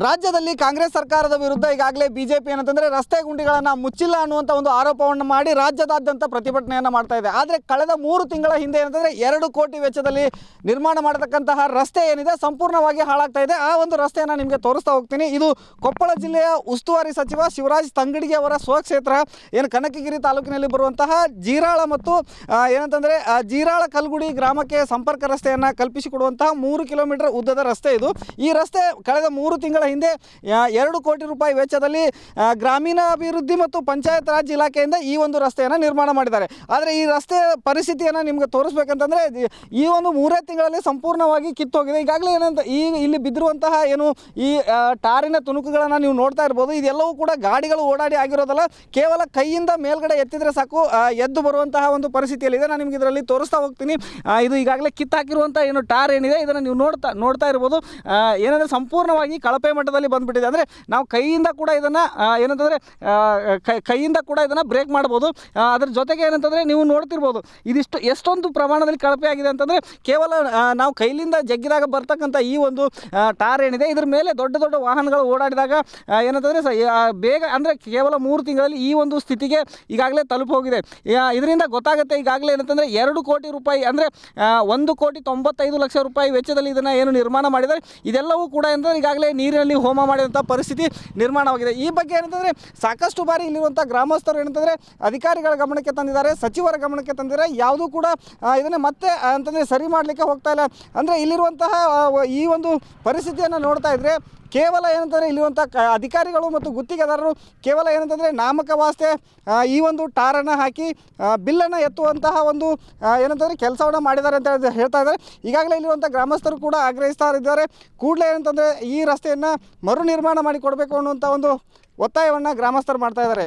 ರಾಜ್ಯದಲ್ಲಿ ಕಾಂಗ್ರೆಸ್ ಸರ್ಕಾರದ ವಿರುದ್ಧ ಈಗಾಗಲೇ ಬಿಜೆಪಿ ಏನಂತಂದ್ರೆ ರಸ್ತೆ ಗುಂಡಿಗಳನ್ನು ಮುಚ್ಚಿಲ್ಲ ಅನ್ನುವಂಥ ಒಂದು ಆರೋಪವನ್ನು ಮಾಡಿ ರಾಜ್ಯದಾದ್ಯಂತ ಪ್ರತಿಭಟನೆಯನ್ನು ಮಾಡ್ತಾ ಇದೆ. ಆದರೆ ಕಳೆದ ಮೂರು ತಿಂಗಳ ಹಿಂದೆ ಏನಂತಂದ್ರೆ ಎರಡು ಕೋಟಿ ವೆಚ್ಚದಲ್ಲಿ ನಿರ್ಮಾಣ ಮಾಡತಕ್ಕಂತಹ ರಸ್ತೆ ಏನಿದೆ ಸಂಪೂರ್ಣವಾಗಿ ಹಾಳಾಗ್ತಾ ಇದೆ. ಆ ಒಂದು ರಸ್ತೆಯನ್ನು ನಿಮಗೆ ತೋರಿಸ್ತಾ ಹೋಗ್ತೀನಿ. ಇದು ಕೊಪ್ಪಳ ಜಿಲ್ಲೆಯ ಉಸ್ತುವಾರಿ ಸಚಿವ ಶಿವರಾಜ್ ತಂಗಡಿಗೆ ಅವರ ಸ್ವಕ್ಷೇತ್ರ ಏನು ಕನಕಗಿರಿ ತಾಲೂಕಿನಲ್ಲಿ ಬರುವಂತಹ ಜೀರಾಳ ಮತ್ತು ಏನಂತಂದ್ರೆ ಜೀರಾಳ ಕಲ್ಗುಡಿ ಗ್ರಾಮಕ್ಕೆ ಸಂಪರ್ಕ ರಸ್ತೆಯನ್ನು ಕಲ್ಪಿಸಿಕೊಡುವಂತಹ ಮೂರು ಕಿಲೋಮೀಟರ್ ಉದ್ದದ ರಸ್ತೆ ಇದು. ಈ ರಸ್ತೆ ಕಳೆದ ಮೂರು ತಿಂಗಳ ಹಿಂದೆ ಆ, ಎರಡು ಕೋಟಿ ರೂಪಾಯಿ ವೆಚ್ಚದಲ್ಲಿ ಗ್ರಾಮೀಣಾಭಿವೃದ್ಧಿ ಮತ್ತು ಪಂಚಾಯತ್ ರಾಜ್ ಇಲಾಖೆಯಿಂದ ಈ ಒಂದು ರಸ್ತೆಯನ್ನು ನಿರ್ಮಾಣ ಮಾಡಿದ್ದಾರೆ. ಆದರೆ ಈ ರಸ್ತೆ ಪರಿಸ್ಥಿತಿಯನ್ನು ನಿಮಗೆ ತೋರಿಸ್ಬೇಕಂತಂದ್ರೆ ಈ ಒಂದು ಮೂರೇ ತಿಂಗಳಲ್ಲಿ ಸಂಪೂರ್ಣವಾಗಿ ಕಿತ್ತೋಗಿದೆ. ಈಗಾಗಲೇ ಏನಂತ ಈ ಇಲ್ಲಿ ಬಿದ್ದಿರುವಂತಹ ಏನು ಈ ಟಾರಿನ ತುಣುಕುಗಳನ್ನು ನೀವು ನೋಡ್ತಾ ಇರ್ಬೋದು. ಇದೆಲ್ಲವೂ ಕೂಡ ಗಾಡಿಗಳು ಓಡಾಡಿ ಆಗಿರೋದಲ್ಲ. ಕೇವಲ ಕೈಯಿಂದ ಮೇಲ್ಗಡೆ ಎತ್ತಿದ್ರೆ ಸಾಕು. ಎದ್ದು ಬರುವಂತಹ ಒಂದು ಪರಿಸ್ಥಿತಿಯಲ್ಲಿದೆ ನಾನು ನಿಮ್ಗೆ ಇದರಲ್ಲಿ ತೋರಿಸ್ತಾ ಹೋಗ್ತೀನಿ. ಇದು ಈಗಾಗಲೇ ಕಿತ್ತಾಕಿರುವಂತಹ ಏನು ಟಾರ್ ಏನಿದೆ ಇದನ್ನು ನೀವು ನೋಡ್ತಾ ನೋಡ್ತಾ ಇರ್ಬೋದು. ಏನಂದ್ರೆ ಸಂಪೂರ್ಣವಾಗಿ ಕಳಪೆ ಮಟ್ಟದಲ್ಲಿ ಬಂದುಬಿಟ್ಟಿದೆ. ಅಂದರೆ ನಾವು ಕೈಯಿಂದ ಕೂಡ ಇದನ್ನು ಏನಂತಂದರೆ ಕೈಯಿಂದ ಕೂಡ ಇದನ್ನು ಬ್ರೇಕ್ ಮಾಡ್ಬೋದು. ಅದರ ಜೊತೆಗೆ ಏನಂತಂದರೆ ನೀವು ನೋಡ್ತಿರ್ಬೋದು, ಇದಿಷ್ಟು, ಎಷ್ಟೊಂದು ಪ್ರಮಾಣದಲ್ಲಿ ಕಳಪೆ ಆಗಿದೆ ಅಂತಂದರೆ ಕೇವಲ ನಾವು ಕೈಲಿಂದ ಜಗ್ಗಿದಾಗ ಬರ್ತಕ್ಕಂಥ ಈ ಒಂದು ಟಾರ್ ಏನಿದೆ, ಇದ್ರ ಮೇಲೆ ದೊಡ್ಡ ದೊಡ್ಡ ವಾಹನಗಳು ಓಡಾಡಿದಾಗ ಏನಂತಂದರೆ ಬೇಗ, ಅಂದರೆ ಕೇವಲ ಮೂರು ತಿಂಗಳಲ್ಲಿ ಈ ಒಂದು ಸ್ಥಿತಿಗೆ ಈಗಾಗಲೇ ತಲುಪೋಗಿದೆ. ಇದರಿಂದ ಗೊತ್ತಾಗುತ್ತೆ ಈಗಾಗಲೇ ಏನಂತಂದರೆ ಎರಡು ಕೋಟಿ ರೂಪಾಯಿ, ಅಂದರೆ ಒಂದು ಕೋಟಿ ತೊಂಬತ್ತೈದು ಲಕ್ಷ ರೂಪಾಯಿ ವೆಚ್ಚದಲ್ಲಿ ಇದನ್ನು ಏನು ನಿರ್ಮಾಣ ಮಾಡಿದ್ದಾರೆ. ಇದೆಲ್ಲವೂ ಕೂಡ ಏನಂದರೆ ಈಗಾಗಲೇ ನೀರಿನಲ್ಲಿ ಹೋಮ ಮಾಡಿದಂಥ ಪರಿಸ್ಥಿತಿ ನಿರ್ಮಾಣವಾಗಿದೆ. ಈ ಬಗ್ಗೆ ಏನಂತಂದರೆ ಸಾಕಷ್ಟು ಬಾರಿ ಇಲ್ಲಿರುವಂಥ ಗ್ರಾಮಸ್ಥರು ಏನಂತಂದರೆ ಅಧಿಕಾರಿಗಳ ಗಮನಕ್ಕೆ ತಂದಿದ್ದಾರೆ, ಸಚಿವರ ಗಮನಕ್ಕೆ ತಂದಿದ್ದಾರೆ. ಯಾವುದೂ ಕೂಡ ಇದನ್ನು ಮತ್ತೆ ಅಂತಂದರೆ ಸರಿ ಮಾಡಲಿಕ್ಕೆ ಹೋಗ್ತಾ ಇಲ್ಲ. ಅಂದರೆ ಇಲ್ಲಿರುವಂತಹ ಈ ಒಂದು ಪರಿಸ್ಥಿತಿಯನ್ನು ನೋಡ್ತಾ ಇದ್ದರೆ ಕೇವಲ ಏನಂತಂದರೆ ಇಲ್ಲಿರುವಂಥ ಕ ಅಧಿಕಾರಿಗಳು ಮತ್ತು ಗುತ್ತಿಗೆದಾರರು ಕೇವಲ ಏನಂತಂದರೆ ನಾಮಕವಾಸ್ತೆ ಈ ಒಂದು ಟಾರನ್ನು ಹಾಕಿ ಬಿಲ್ಲನ್ನು ಎತ್ತುವಂತಹ ಒಂದು ಏನಂತಂದರೆ ಕೆಲಸವನ್ನು ಮಾಡಿದ್ದಾರೆ ಅಂತ ಹೇಳಿ ಹೇಳ್ತಾ ಇದ್ದಾರೆ. ಈಗಾಗಲೇ ಇಲ್ಲಿರುವಂಥ ಗ್ರಾಮಸ್ಥರು ಕೂಡ ಆಗ್ರಹಿಸ್ತಾ ಇದ್ದಾರೆ. ಕೂಡಲೇ ಏನಂತಂದರೆ ಈ ರಸ್ತೆಯನ್ನು ಮರು ನಿರ್ಮಾಣ ಮಾಡಿ ಕೊಡಬೇಕು ಅನ್ನುವಂಥ ಒಂದು ಒತ್ತಾಯವನ್ನು ಗ್ರಾಮಸ್ಥರು ಮಾಡ್ತಾ ಇದ್ದಾರೆ.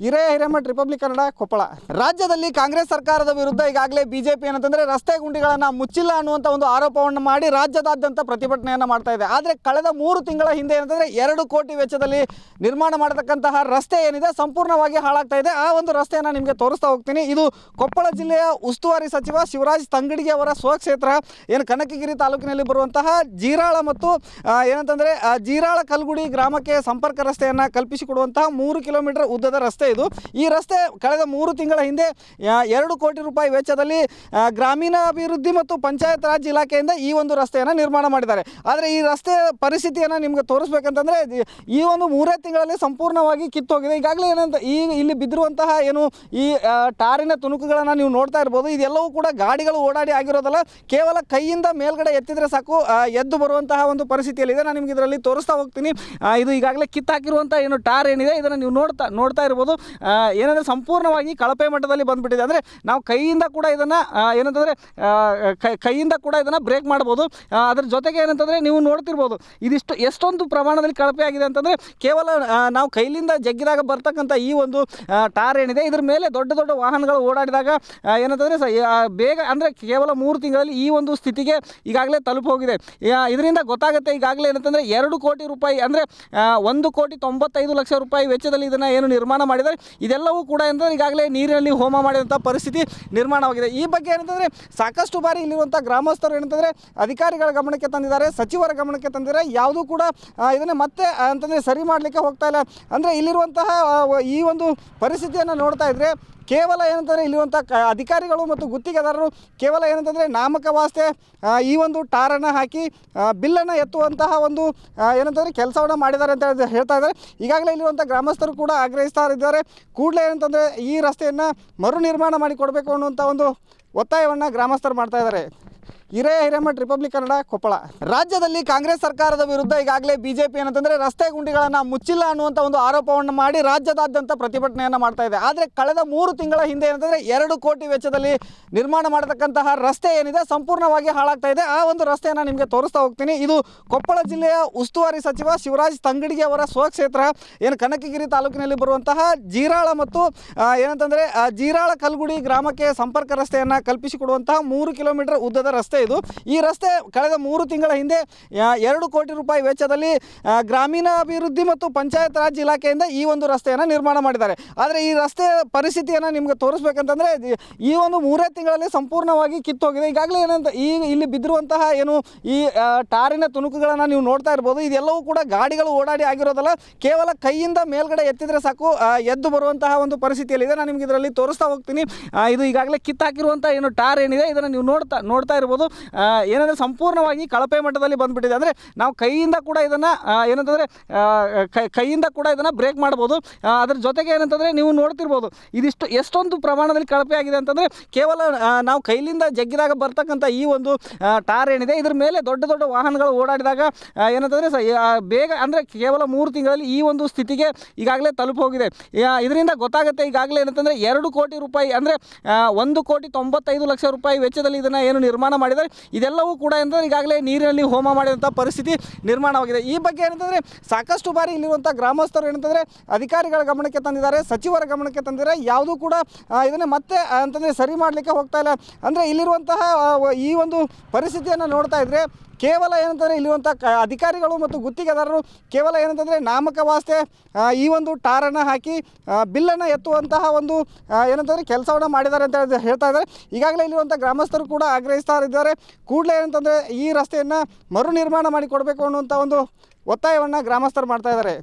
ಹಿರೇ ಹಿರೇಮಠ್ ರಿಪಬ್ಲಿಕ್ ಕನ್ನಡ ಕೊಪ್ಪಳ. ರಾಜ್ಯದಲ್ಲಿ ಕಾಂಗ್ರೆಸ್ ಸರ್ಕಾರದ ವಿರುದ್ಧ ಈಗಾಗಲೇ ಬಿಜೆಪಿ ಏನಂತಂದ್ರೆ ರಸ್ತೆ ಗುಂಡಿಗಳನ್ನು ಮುಚ್ಚಿಲ್ಲ ಅನ್ನುವಂಥ ಒಂದು ಆರೋಪವನ್ನು ಮಾಡಿ ರಾಜ್ಯದಾದ್ಯಂತ ಪ್ರತಿಭಟನೆಯನ್ನು ಮಾಡ್ತಾ ಇದೆ. ಆದರೆ ಕಳೆದ ಮೂರು ತಿಂಗಳ ಹಿಂದೆ ಏನಂತಂದ್ರೆ ಎರಡು ಕೋಟಿ ವೆಚ್ಚದಲ್ಲಿ ನಿರ್ಮಾಣ ಮಾಡತಕ್ಕಂತಹ ರಸ್ತೆ ಏನಿದೆ ಸಂಪೂರ್ಣವಾಗಿ ಹಾಳಾಗ್ತಾ ಇದೆ. ಆ ಒಂದು ರಸ್ತೆಯನ್ನು ನಿಮಗೆ ತೋರಿಸ್ತಾ ಹೋಗ್ತೀನಿ. ಇದು ಕೊಪ್ಪಳ ಜಿಲ್ಲೆಯ ಉಸ್ತುವಾರಿ ಸಚಿವ ಶಿವರಾಜ್ ತಂಗಡಿಗೆ ಅವರ ಸ್ವಕ್ಷೇತ್ರ. ಏನು ಕನಕಗಿರಿ ತಾಲೂಕಿನಲ್ಲಿ ಬರುವಂತಹ ಜೀರಾಳ ಮತ್ತು ಏನಂತಂದ್ರೆ ಜೀರಾಳ ಕಲ್ಗುಡಿ ಗ್ರಾಮಕ್ಕೆ ಸಂಪರ್ಕ ರಸ್ತೆಯನ್ನು ಕಲ್ಪಿಸಿಕೊಡುವಂತಹ ಮೂರು ಕಿಲೋಮೀಟರ್ ಉದ್ದದ ರಸ್ತೆ ಇದು. ಈ ರಸ್ತೆ ಕಳೆದ ಮೂರು ತಿಂಗಳ ಹಿಂದೆ ಎರಡು ಕೋಟಿ ರೂಪಾಯಿ ವೆಚ್ಚದಲ್ಲಿ ಗ್ರಾಮೀಣಾಭಿವೃದ್ಧಿ ಮತ್ತು ಪಂಚಾಯತ್ ರಾಜ್ ಇಲಾಖೆಯಿಂದ ಈ ಒಂದು ರಸ್ತೆಯನ್ನು ನಿರ್ಮಾಣ ಮಾಡಿದ್ದಾರೆ. ಆದರೆ ಈ ರಸ್ತೆ ಪರಿಸ್ಥಿತಿಯನ್ನು ನಿಮಗೆ ತೋರಿಸ್ಬೇಕಂತಂದರೆ, ಈ ಒಂದು ಮೂರೇ ತಿಂಗಳಲ್ಲಿ ಸಂಪೂರ್ಣವಾಗಿ ಕಿತ್ತೋಗಿದೆ. ಈಗಾಗಲೇ ಏನಂತ, ಈ ಇಲ್ಲಿ ಬಿದ್ದಿರುವಂತಹ ಏನು ಈ ಟಾರಿನ ತುಣುಕುಗಳನ್ನು ನೀವು ನೋಡ್ತಾ ಇರ್ಬೋದು. ಇದೆಲ್ಲವೂ ಕೂಡ ಗಾಡಿಗಳು ಓಡಾಡಿ ಆಗಿರೋದಲ್ಲ. ಕೇವಲ ಕೈಯಿಂದ ಮೇಲ್ಗಡೆ ಎತ್ತಿದ್ರೆ ಸಾಕು. ಎದ್ದು ಬರುವಂತಹ ಒಂದು ಪರಿಸ್ಥಿತಿಯಲ್ಲಿದೆ. ನಾನು ನಿಮ್ಗೆ ಇದರಲ್ಲಿ ತೋರಿಸ್ತಾ ಹೋಗ್ತೀನಿ. ಇದು ಈಗಾಗಲೇ ಕಿತ್ತಾಕಿರುವಂಥ ಏನು ಟಾರ್ ಏನಿದೆ, ಇದನ್ನು ನೀವು ನೋಡ್ತಾ ನೋಡ್ತಾ ಇರ್ಬೋದು. ಏನಂದರೆ ಸಂಪೂರ್ಣವಾಗಿ ಕಳಪೆ ಮಟ್ಟದಲ್ಲಿ ಬಂದ್ಬಿಟ್ಟಿದೆ. ಅಂದರೆ ನಾವು ಕೈಯಿಂದ ಕೂಡ ಇದನ್ನು ಏನಂತಂದರೆ ಕೈಯಿಂದ ಕೂಡ ಇದನ್ನು ಬ್ರೇಕ್ ಮಾಡ್ಬೋದು. ಅದ್ರ ಜೊತೆಗೆ ಏನಂತಂದರೆ ನೀವು ನೋಡ್ತಿರ್ಬೋದು, ಇದಿಷ್ಟು, ಎಷ್ಟೊಂದು ಪ್ರಮಾಣದಲ್ಲಿ ಕಳಪೆ ಆಗಿದೆ ಅಂತಂದರೆ ಕೇವಲ ನಾವು ಕೈಲಿಂದ ಜಗ್ಗಿದಾಗ ಬರ್ತಕ್ಕಂಥ ಈ ಒಂದು ಟಾರ್ ಏನಿದೆ, ಇದ್ರ ಮೇಲೆ ದೊಡ್ಡ ದೊಡ್ಡ ವಾಹನಗಳು ಓಡಾಡಿದಾಗ ಏನಂತಂದರೆ ಬೇಗ, ಅಂದರೆ ಕೇವಲ ಮೂರು ತಿಂಗಳಲ್ಲಿ ಈ ಒಂದು ಸ್ಥಿತಿಗೆ ಈಗಾಗಲೇ ತಲುಪಿ ಹೋಗಿದೆ. ಇದರಿಂದ ಗೊತ್ತಾಗುತ್ತೆ ಈಗಾಗಲೇ ಏನಂತಂದರೆ ಎರಡು ಕೋಟಿ ರೂಪಾಯಿ, ಅಂದರೆ ಒಂದು ಕೋಟಿ ತೊಂಬತ್ತೈದು ಲಕ್ಷ ರೂಪಾಯಿ ವೆಚ್ಚದಲ್ಲಿ ಇದನ್ನು ಏನು ನಿರ್ಮಾಣ ಮಾಡಿದ್ದಾರೆ. ಇದೆಲ್ಲವೂ ಕೂಡ ಏನಂದರೆ ಈಗಾಗಲೇ ನೀರಿನಲ್ಲಿ ಹೋಮ ಮಾಡಿದಂಥ ಪರಿಸ್ಥಿತಿ ನಿರ್ಮಾಣವಾಗಿದೆ. ಈ ಬಗ್ಗೆ ಏನಂತಂದರೆ ಸಾಕಷ್ಟು ಬಾರಿ ಇಲ್ಲಿರುವಂಥ ಗ್ರಾಮಸ್ಥರು ಏನಂತಂದರೆ ಅಧಿಕಾರಿಗಳ ಗಮನಕ್ಕೆ ತಂದಿದ್ದಾರೆ, ಸಚಿವರ ಗಮನಕ್ಕೆ ತಂದಿದ್ದಾರೆ. ಯಾವುದೂ ಕೂಡ ಇದನ್ನು ಮತ್ತೆ ಅಂತಂದರೆ ಸರಿ ಮಾಡಲಿಕ್ಕೆ ಹೋಗ್ತಾ ಇಲ್ಲ. ಅಂದರೆ ಇಲ್ಲಿರುವಂತಹ ಈ ಒಂದು ಪರಿಸ್ಥಿತಿಯನ್ನು ನೋಡ್ತಾ ಇದ್ದರೆ ಕೇವಲ ಏನಂತಂದರೆ ಇಲ್ಲಿರುವಂಥ ಕ ಅಧಿಕಾರಿಗಳು ಮತ್ತು ಗುತ್ತಿಗೆದಾರರು ಕೇವಲ ಏನಂತಂದರೆ ನಾಮಕವಾಸ್ತೆ ಈ ಒಂದು ಟಾರನ್ನು ಹಾಕಿ ಬಿಲ್ಲನ್ನು ಎತ್ತುವಂತಹ ಒಂದು ಏನಂತಂದರೆ ಕೆಲಸವನ್ನು ಮಾಡಿದ್ದಾರೆ ಅಂತ ಹೇಳಿ ಹೇಳ್ತಾ ಇದ್ದಾರೆ. ಈಗಾಗಲೇ ಇಲ್ಲಿರುವಂಥ ಗ್ರಾಮಸ್ಥರು ಕೂಡ ಆಗ್ರಹಿಸ್ತಾ ಇದ್ದಾರೆ. ಕೂಡಲೇ ಏನಂತಂದರೆ ಈ ರಸ್ತೆಯನ್ನು ಮರು ನಿರ್ಮಾಣ ಮಾಡಿಕೊಡಬೇಕು ಅನ್ನುವಂಥ ಒಂದು ಒತ್ತಾಯವನ್ನು ಗ್ರಾಮಸ್ಥರು ಮಾಡ್ತಾ ಇದ್ದಾರೆ. ಹಿರೇ ಹಿರೇಮಠ್ ರಿಪಬ್ಲಿಕ್ ಕನ್ನಡ ಕೊಪ್ಪಳ. ರಾಜ್ಯದಲ್ಲಿ ಕಾಂಗ್ರೆಸ್ ಸರ್ಕಾರದ ವಿರುದ್ಧ ಈಗಾಗಲೇ ಬಿಜೆಪಿ ಏನಂತಂದ್ರೆ ರಸ್ತೆ ಗುಂಡಿಗಳನ್ನು ಮುಚ್ಚಿಲ್ಲ ಅನ್ನುವಂಥ ಒಂದು ಆರೋಪವನ್ನು ಮಾಡಿ ರಾಜ್ಯದಾದ್ಯಂತ ಪ್ರತಿಭಟನೆಯನ್ನು ಮಾಡ್ತಾ ಇದೆ. ಆದರೆ ಕಳೆದ ಮೂರು ತಿಂಗಳ ಹಿಂದೆ ಏನಂತಂದ್ರೆ ಎರಡು ಕೋಟಿ ವೆಚ್ಚದಲ್ಲಿ ನಿರ್ಮಾಣ ಮಾಡತಕ್ಕಂತಹ ರಸ್ತೆ ಏನಿದೆ ಸಂಪೂರ್ಣವಾಗಿ ಹಾಳಾಗ್ತಾ ಇದೆ. ಆ ಒಂದು ರಸ್ತೆಯನ್ನು ನಿಮಗೆ ತೋರಿಸ್ತಾ ಹೋಗ್ತೀನಿ. ಇದು ಕೊಪ್ಪಳ ಜಿಲ್ಲೆಯ ಉಸ್ತುವಾರಿ ಸಚಿವ ಶಿವರಾಜ್ ತಂಗಡಿಗೆ ಅವರ ಸ್ವಕ್ಷೇತ್ರ. ಏನು ಕನಕಗಿರಿ ತಾಲೂಕಿನಲ್ಲಿ ಬರುವಂತಹ ಜೀರಾಳ ಮತ್ತು ಏನಂತಂದ್ರೆ ಜೀರಾಳ ಕಲ್ಗುಡಿ ಗ್ರಾಮಕ್ಕೆ ಸಂಪರ್ಕ ರಸ್ತೆಯನ್ನು ಕಲ್ಪಿಸಿಕೊಡುವಂತಹ ಮೂರು ಕಿಲೋಮೀಟರ್ ಉದ್ದದ ರಸ್ತೆ ರಸ್ತೆ ಇದು ಈ ರಸ್ತೆ ಕಳೆದ ಮೂರು ತಿಂಗಳ ಹಿಂದೆ ಎರಡು ಕೋಟಿ ರೂಪಾಯಿ ವೆಚ್ಚದಲ್ಲಿ ಗ್ರಾಮೀಣಾಭಿವೃದ್ಧಿ ಮತ್ತು ಪಂಚಾಯತ್ ರಾಜ್ ಇಲಾಖೆಯಿಂದ ಈ ಒಂದು ರಸ್ತೆಯನ್ನು ನಿರ್ಮಾಣ ಮಾಡಿದ್ದಾರೆ. ಆದರೆ ಈ ರಸ್ತೆ ಪರಿಸ್ಥಿತಿಯನ್ನು ನಿಮಗೆ ತೋರಿಸ್ಬೇಕಂತಂದರೆ, ಈ ಒಂದು ಮೂರೇ ತಿಂಗಳಲ್ಲಿ ಸಂಪೂರ್ಣವಾಗಿ ಕಿತ್ತೋಗಿದೆ. ಈಗಾಗಲೇ ಏನಂತ, ಈ, ಇಲ್ಲಿ ಬಿದ್ದಿರುವಂತಹ ಏನು, ಈ ಟಾರಿನ ತುಣುಕುಗಳನ್ನು ನೀವು ನೋಡ್ತಾ ಇರ್ಬೋದು. ಇದೆಲ್ಲವೂ ಕೂಡ ಗಾಡಿಗಳು ಓಡಾಡಿ ಆಗಿರೋದಲ್ಲ. ಕೇವಲ ಕೈಯಿಂದ ಮೇಲ್ಗಡೆ ಎತ್ತಿದ್ರೆ ಸಾಕು ಎದ್ದು ಬರುವಂತಹ ಒಂದು ಪರಿಸ್ಥಿತಿಯಲ್ಲಿದೆ. ನಾನು ನಿಮ್ಗೆ ಇದರಲ್ಲಿ ತೋರಿಸ್ತಾ ಹೋಗ್ತೀನಿ. ಇದು ಈಗಾಗಲೇ ಕಿತ್ತಾಕಿರುವಂಥ ಏನು ಟಾರ್ ಏನಿದೆ, ಇದನ್ನು ನೀವು ನೋಡ್ತಾ ನೋಡ್ತಾ ಇರ್ಬೋದು. ಏನಂದರೆ ಸಂಪೂರ್ಣವಾಗಿ ಕಳಪೆ ಮಟ್ಟದಲ್ಲಿ ಬಂದ್ಬಿಟ್ಟಿದೆ. ಅಂದರೆ ನಾವು ಕೈಯಿಂದ ಕೂಡ ಇದನ್ನು ಏನಂತಂದರೆ ಕೈಯಿಂದ ಕೂಡ ಇದನ್ನು ಬ್ರೇಕ್ ಮಾಡ್ಬೋದು. ಅದರ ಜೊತೆಗೆ ಏನಂತಂದರೆ ನೀವು ನೋಡ್ತಿರ್ಬೋದು, ಇದಿಷ್ಟು, ಎಷ್ಟೊಂದು ಪ್ರಮಾಣದಲ್ಲಿ ಕಳಪೆ ಆಗಿದೆ ಅಂತಂದರೆ ಕೇವಲ ನಾವು ಕೈಲಿಂದ ಜಗ್ಗಿದಾಗ ಬರ್ತಕ್ಕಂಥ ಈ ಒಂದು ಟಾರ್ ಏನಿದೆ, ಇದ್ರ ಮೇಲೆ ದೊಡ್ಡ ದೊಡ್ಡ ವಾಹನಗಳು ಓಡಾಡಿದಾಗ ಏನಂತಂದರೆ ಬೇಗ, ಅಂದರೆ ಕೇವಲ ಮೂರು ತಿಂಗಳಲ್ಲಿ ಈ ಒಂದು ಸ್ಥಿತಿಗೆ ಈಗಾಗಲೇ ತಲುಪೋಗಿದೆ ಇದರಿಂದ ಗೊತ್ತಾಗುತ್ತೆ ಈಗಾಗಲೇ ಏನಂತಂದರೆ ಎರಡು ಕೋಟಿ ರೂಪಾಯಿ, ಅಂದರೆ ಒಂದು ಕೋಟಿ ತೊಂಬತ್ತೈದು ಲಕ್ಷ ರೂಪಾಯಿ ವೆಚ್ಚದಲ್ಲಿ ಇದನ್ನು ಏನು ನಿರ್ಮಾಣ ಮಾಡಿದ್ದಾರೆ. ಇದೆಲ್ಲವೂ ಕೂಡ ಏನಂದರೆ ಈಗಾಗಲೇ ನೀರಿನಲ್ಲಿ ಹೋಮ ಮಾಡಿದಂಥ ಪರಿಸ್ಥಿತಿ ನಿರ್ಮಾಣವಾಗಿದೆ. ಈ ಬಗ್ಗೆ ಏನಂತಂದರೆ ಸಾಕಷ್ಟು ಬಾರಿ ಇಲ್ಲಿರುವಂಥ ಗ್ರಾಮಸ್ಥರು ಏನಂತಂದರೆ ಅಧಿಕಾರಿಗಳ ಗಮನಕ್ಕೆ ತಂದಿದ್ದಾರೆ, ಸಚಿವರ ಗಮನಕ್ಕೆ ತಂದಿದ್ದಾರೆ. ಯಾವುದೂ ಕೂಡ ಇದನ್ನು ಮತ್ತೆ ಅಂತಂದರೆ ಸರಿ ಮಾಡಲಿಕ್ಕೆ ಹೋಗ್ತಾ ಇಲ್ಲ. ಅಂದರೆ ಇಲ್ಲಿರುವಂತಹ ಈ ಒಂದು ಪರಿಸ್ಥಿತಿಯನ್ನು ನೋಡ್ತಾ ಇದ್ದರೆ ಕೇವಲ ಏನಂತಂದರೆ ಇಲ್ಲಿರುವಂಥ ಕ ಅಧಿಕಾರಿಗಳು ಮತ್ತು ಗುತ್ತಿಗೆದಾರರು ಕೇವಲ ಏನಂತಂದರೆ ನಾಮಕವಾಸ್ತೆ ಈ ಒಂದು ಟಾರನ್ನು ಹಾಕಿ ಬಿಲ್ಲನ್ನು ಎತ್ತುವಂತಹ ಒಂದು ಏನಂತಂದರೆ ಕೆಲಸವನ್ನು ಮಾಡಿದ್ದಾರೆ ಅಂತ ಹೇಳ್ತಾ ಇದ್ದಾರೆ. ಈಗಾಗಲೇ ಇಲ್ಲಿರುವಂಥ ಗ್ರಾಮಸ್ಥರು ಕೂಡ ಆಗ್ರಹಿಸ್ತಾ ಇದ್ದಾರೆ. ಕೂಡಲೇ ಏನಂತಂದರೆ ಈ ರಸ್ತೆಯನ್ನು ಮರು ನಿರ್ಮಾಣ ಮಾಡಿಕೊಡಬೇಕು ಅನ್ನುವಂಥ ಒಂದು ಒತ್ತಾಯವನ್ನು ಗ್ರಾಮಸ್ಥರು ಮಾಡ್ತಾ ಇದ್ದಾರೆ.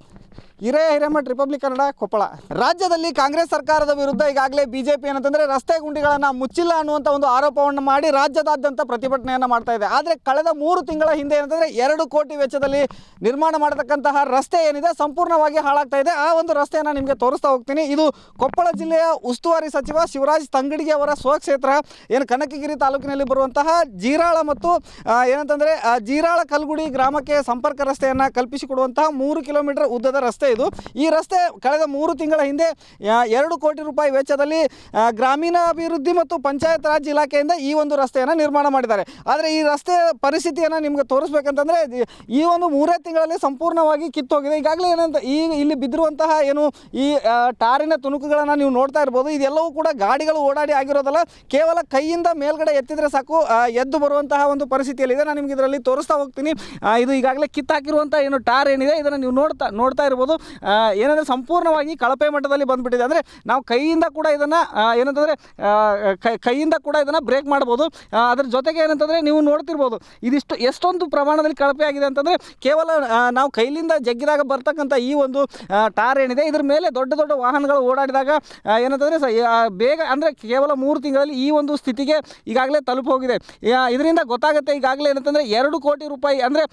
ಹಿರೇ ಹಿರೇಮಠ ರಿಪಬ್ಲಿಕ್ ಕನ್ನಡ ಕೊಪ್ಪಳ. ರಾಜ್ಯದಲ್ಲಿ ಕಾಂಗ್ರೆಸ್ ಸರ್ಕಾರದ ವಿರುದ್ಧ ಈಗಾಗಲೇ ಬಿಜೆಪಿ ಏನಂತಂದ್ರೆ ರಸ್ತೆ ಗುಂಡಿಗಳನ್ನು ಮುಚ್ಚಿಲ್ಲ ಅನ್ನುವಂಥ ಒಂದು ಆರೋಪವನ್ನು ಮಾಡಿ ರಾಜ್ಯದಾದ್ಯಂತ ಪ್ರತಿಭಟನೆಯನ್ನು ಮಾಡ್ತಾ ಇದೆ. ಆದರೆ ಕಳೆದ ಮೂರು ತಿಂಗಳ ಹಿಂದೆ ಏನಂತಂದ್ರೆ ಎರಡು ಕೋಟಿ ವೆಚ್ಚದಲ್ಲಿ ನಿರ್ಮಾಣ ಮಾಡತಕ್ಕಂತಹ ರಸ್ತೆ ಏನಿದೆ ಸಂಪೂರ್ಣವಾಗಿ ಹಾಳಾಗ್ತಾ ಇದೆ. ಆ ಒಂದು ರಸ್ತೆಯನ್ನು ನಿಮಗೆ ತೋರಿಸ್ತಾ ಹೋಗ್ತೀನಿ. ಇದು ಕೊಪ್ಪಳ ಜಿಲ್ಲೆಯ ಉಸ್ತುವಾರಿ ಸಚಿವ ಶಿವರಾಜ್ ತಂಗಡಿಗೆ ಅವರ ಸ್ವಕ್ಷೇತ್ರ. ಏನು ಕನಕಗಿರಿ ತಾಲೂಕಿನಲ್ಲಿ ಬರುವಂತಹ ಜೀರಾಳ ಮತ್ತು ಏನಂತಂದ್ರೆ ಜೀರಾಳ ಕಲ್ಗುಡಿ ಗ್ರಾಮಕ್ಕೆ ಸಂಪರ್ಕ ರಸ್ತೆಯನ್ನು ಕಲ್ಪಿಸಿಕೊಡುವಂತಹ ಮೂರು ಕಿಲೋಮೀಟರ್ ಉದ್ದದ ರಸ್ತೆ ಇದು. ಈ ರಸ್ತೆ ಕಳೆದ ಮೂರು ತಿಂಗಳ ಹಿಂದೆ ಎರಡು ಕೋಟಿ ರೂಪಾಯಿ ವೆಚ್ಚದಲ್ಲಿ ಗ್ರಾಮೀಣಾಭಿವೃದ್ಧಿ ಮತ್ತು ಪಂಚಾಯತ್ ರಾಜ್ ಇಲಾಖೆಯಿಂದ ಈ ಒಂದು ರಸ್ತೆಯನ್ನು ನಿರ್ಮಾಣ ಮಾಡಿದ್ದಾರೆ. ಆದರೆ ಈ ರಸ್ತೆ ಪರಿಸ್ಥಿತಿಯನ್ನು ನಿಮಗೆ ತೋರಿಸ್ಬೇಕಂತಂದರೆ, ಈ ಒಂದು ಮೂರೇ ತಿಂಗಳಲ್ಲಿ ಸಂಪೂರ್ಣವಾಗಿ ಕಿತ್ತೋಗಿದೆ. ಈಗಾಗಲೇ ಏನಂತ, ಈ, ಇಲ್ಲಿ ಬಿದ್ದಿರುವಂತಹ ಏನು ಈ ಟಾರಿನ ತುಣುಕುಗಳನ್ನು ನೀವು ನೋಡ್ತಾ ಇರ್ಬೋದು. ಇದೆಲ್ಲವೂ ಕೂಡ ಗಾಡಿಗಳು ಓಡಾಡಿ ಆಗಿರೋದಲ್ಲ. ಕೇವಲ ಕೈಯಿಂದ ಮೇಲ್ಗಡೆ ಎತ್ತಿದ್ರೆ ಸಾಕು. ಎದ್ದು ಬರುವಂತಹ ಒಂದು ಪರಿಸ್ಥಿತಿಯಲ್ಲಿದೆ. ನಾನು ನಿಮ್ಗೆ ಇದರಲ್ಲಿ ತೋರಿಸ್ತಾ ಹೋಗ್ತೀನಿ. ಇದು ಈಗಾಗಲೇ ಕಿತ್ತಾಕಿರುವಂಥ ಏನು ಟಾರ್ ಏನಿದೆ, ಇದನ್ನು ನೀವು ನೋಡ್ತಾ ನೋಡ್ತಾ ಇರ್ಬೋದು. ಆ, ಏನಂದರೆ ಸಂಪೂರ್ಣವಾಗಿ ಕಳಪೆ ಮಟ್ಟದಲ್ಲಿ ಬಂದುಬಿಟ್ಟಿದೆ. ಅಂದರೆ ನಾವು ಕೈಯಿಂದ ಕೂಡ ಇದನ್ನು ಏನಂತಂದರೆ ಕೈಯಿಂದ ಕೂಡ ಇದನ್ನು ಬ್ರೇಕ್ ಮಾಡ್ಬೋದು. ಅದ್ರ ಜೊತೆಗೆ ಏನಂತಂದರೆ ನೀವು ನೋಡ್ತಿರ್ಬೋದು ಇದಿಷ್ಟು ಎಷ್ಟೊಂದು ಪ್ರಮಾಣದಲ್ಲಿ ಕಳಪೆ ಆಗಿದೆ ಅಂತಂದರೆ ಕೇವಲ ನಾವು ಕೈಲಿಂದ ಜಗ್ಗಿದಾಗ ಬರ್ತಕ್ಕಂಥ ಈ ಒಂದು ಟಾರ್ ಏನಿದೆ ಇದ್ರ ಮೇಲೆ ದೊಡ್ಡ ದೊಡ್ಡ ವಾಹನಗಳು ಓಡಾಡಿದಾಗ ಏನಂತಂದರೆ ಬೇಗ ಅಂದರೆ ಕೇವಲ ಮೂರು ತಿಂಗಳಲ್ಲಿ ಈ ಒಂದು ಸ್ಥಿತಿಗೆ ಈಗಾಗಲೇ ತಲುಪೋಗಿದೆ ಇದರಿಂದ ಗೊತ್ತಾಗುತ್ತೆ ಈಗಾಗಲೇ ಏನಂತಂದರೆ ಎರಡು ಕೋಟಿ ರೂಪಾಯಿ ಅಂದರೆ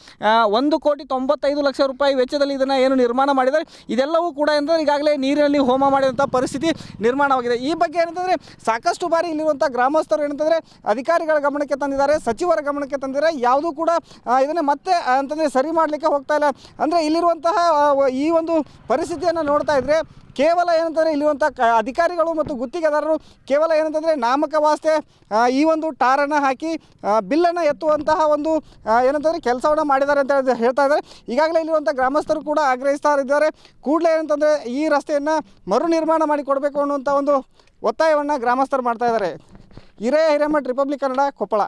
ಒಂದು ಕೋಟಿ ತೊಂಬತ್ತೈದು ಲಕ್ಷ ರೂಪಾಯಿ ವೆಚ್ಚದಲ್ಲಿ ಇದನ್ನು ಏನು ನಿರ್ಮಾಣ ಮಾಡಿದ್ದಾರೆ. ಇದೆಲ್ಲವೂ ಕೂಡ ಏನಂದರೆ ಈಗಾಗಲೇ ನೀರಿನಲ್ಲಿ ಹೋಮ ಮಾಡಿದಂಥ ಪರಿಸ್ಥಿತಿ ನಿರ್ಮಾಣವಾಗಿದೆ. ಈ ಬಗ್ಗೆ ಏನಂತಂದರೆ ಸಾಕಷ್ಟು ಬಾರಿ ಇಲ್ಲಿರುವಂಥ ಗ್ರಾಮಸ್ಥರು ಏನಂತಂದರೆ ಅಧಿಕಾರಿಗಳ ಗಮನಕ್ಕೆ ತಂದಿದ್ದಾರೆ, ಸಚಿವರ ಗಮನಕ್ಕೆ ತಂದಿದ್ದಾರೆ. ಯಾವುದೂ ಕೂಡ ಇದನ್ನು ಮತ್ತೆ ಅಂತಂದರೆ ಸರಿ ಮಾಡಲಿಕ್ಕೆ ಹೋಗ್ತಾ ಇಲ್ಲ. ಅಂದರೆ ಇಲ್ಲಿರುವಂತಹ ಈ ಒಂದು ಪರಿಸ್ಥಿತಿಯನ್ನು ನೋಡ್ತಾ ಇದ್ದರೆ ಕೇವಲ ಏನಂತಂದರೆ ಇಲ್ಲಿರುವಂಥ ಅಧಿಕಾರಿಗಳು ಮತ್ತು ಗುತ್ತಿಗೆದಾರರು ಕೇವಲ ಏನಂತಂದರೆ ನಾಮಕ ವಾಸ್ತೆ ಈ ಒಂದು ಟಾರನ್ನು ಹಾಕಿ ಬಿಲ್ಲನ್ನು ಎತ್ತುವಂತಹ ಒಂದು ಏನಂತಂದರೆ ಕೆಲಸವನ್ನು ಮಾಡಿದ್ದಾರೆ ಅಂತ ಹೇಳಿ ಹೇಳ್ತಾ ಇದ್ದಾರೆ. ಈಗಾಗಲೇ ಇಲ್ಲಿರುವಂಥ ಗ್ರಾಮಸ್ಥರು ಕೂಡ ಆಗ್ರಹಿಸ್ತಾ ಇದ್ದಾರೆ. ಕೂಡಲೇ ಏನಂತಂದರೆ ಈ ರಸ್ತೆಯನ್ನು ಮರು ನಿರ್ಮಾಣ ಮಾಡಿ ಕೊಡಬೇಕು ಅನ್ನುವಂಥ ಒಂದು ಒತ್ತಾಯವನ್ನು ಗ್ರಾಮಸ್ಥರು ಮಾಡ್ತಾ ಇದ್ದಾರೆ. ಹಿರೇ ಹಿರೇಮಠ್ ರಿಪಬ್ಲಿಕ್ ಕನ್ನಡ ಕೊಪ್ಪಳ.